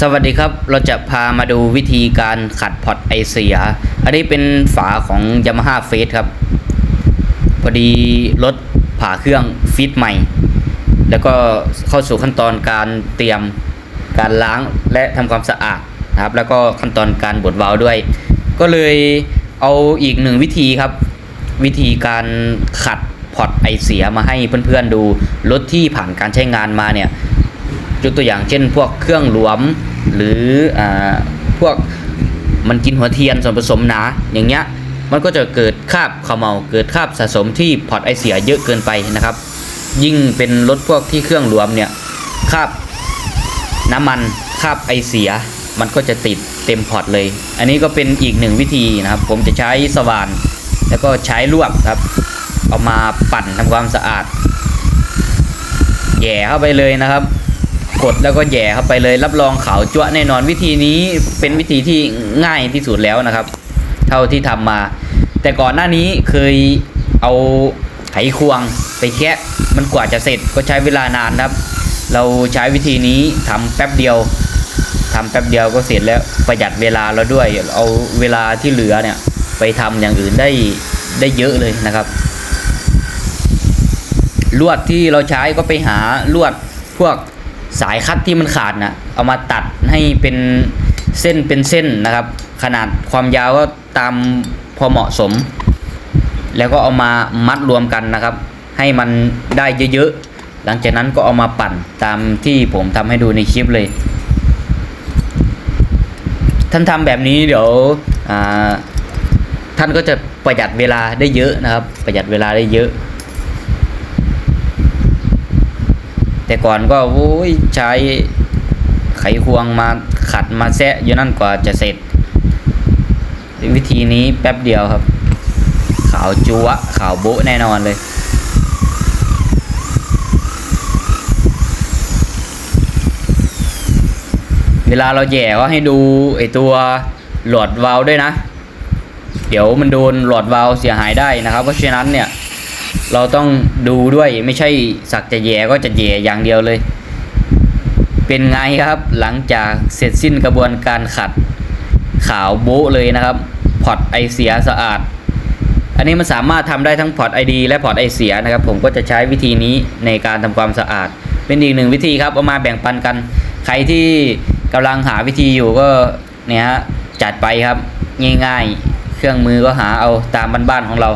สวัสดีครับ เราจะพามาดูวิธีการขัดพอร์ตไอเสีย อันนี้เป็นฝาของ Yamaha f a c e ครับ พอดีรถผ่าเครื่องฟิตใหม่ แล้วก็เข้าสู่ขั้นตอนการเตรียมการล้างและทำความสะอาดนะครับ แล้วก็ขั้นตอนการบดวาล์วด้วย ก็เลยเอาอีกหนึ่งวิธีครับ วิธีการขัดพอร์ตไอเสียมาให้เพื่อนๆดูรถที่ผ่านการใช้งานมาเนี่ย ยกตัวอย่างเช่น พวกเครื่องหลวมหรืออพวกมันกินหัวเทียนส่วนผสมหนาอย่างเงี้ยมันก็จะเกิดคราบขมเมาเกิดคราบสะสมที่พอร์ตไอเสียเยอะเกินไปนะครับ ยิ่งเป็นรถพวกที่เครื่องหลวมเนี่ยคราบน้ำมันคราบไอเสีย มันก็จะติดเต็มพอร์ตเลย อันนี้ก็เป็นอีกหนึ่งวิธีนะครับ ผมจะใช้สว่าน แล้วก็ใช้ลวดครับ เอามาปั่นทำความสะอาดแหย่เข้าไปเลยนะครับ กดแล้วก็แย่เข้าไปเลยรับรองขาวจั๊วแน่นอนวิธีนี้เป็นวิธีที่ง่ายที่สุดแล้วนะครับ เท่าที่ทำมา แต่ก่อนหน้านี้เคยเอาไขควงไปแคะมันกว่าจะเสร็จก็ใช้เวลานานครับ เราใช้วิธีนี้ทำแป๊บเดียวทำแป๊บเดียวก็เสร็จแล้วประหยัดเวลาเราด้วย เอาเวลาที่เหลือเนี่ยไปทำอย่างอื่นได้ได้เยอะเลยนะครับ ลวดที่เราใช้ก็ไปหาลวดพวก สายคัดที่มันขาดนะเอามาตัดให้เป็นเส้นเป็นเส้นนะครับ ขนาดความยาวก็ตามพอเหมาะสม แล้วก็เอามามัดรวมกันนะครับ ให้มันได้เยอะๆหลังจากนั้นก็เอามาปั่นตามที่ผมทำให้ดูในคลิปเลย ท่านทำแบบนี้เดี๋ยวท่านก็จะประหยัดเวลาได้เยอะนะครับ ประหยัดเวลาได้เยอะ แต่ก่อนก็โอ้ยใช้ไขควงมาขัดมาแซะอยู่นั่นกว่าจะเสร็จ วิธีนี้แป๊บเดียวครับ ขาวจัวขาวโบแน่นอนเลยเวลาเราแย่ก็ให้ดูไอตัวหลอดวาลด้วยนะ เดี๋ยวมันโดนหลอดวาลเสียหายได้นะครับ เพราะฉะนั้นเนี่ย เราต้องดูด้วยไม่ใช่สักจะแย่ก็จะแย่อย่างเดียวเลย เป็นไงครับหลังจากเสร็จสิ้นกระบวนการขัดขาวโบ๊ะเลยนะครับพอร์ตไอเสียสะอาด อันนี้มันสามารถทำได้ทั้งพอร์ตไอดีและพอร์ตไอเสียนะครับ ผมก็จะใช้วิธีนี้ในการทำความสะอาด เป็นอีกหนึ่งวิธีครับเอามาแบ่งปันกัน ใครที่กำลังหาวิธีอยู่ก็เนี่ยฮะจัดไปครับง่ายๆ เครื่องมือก็หาเอาตามบ้านๆของเรา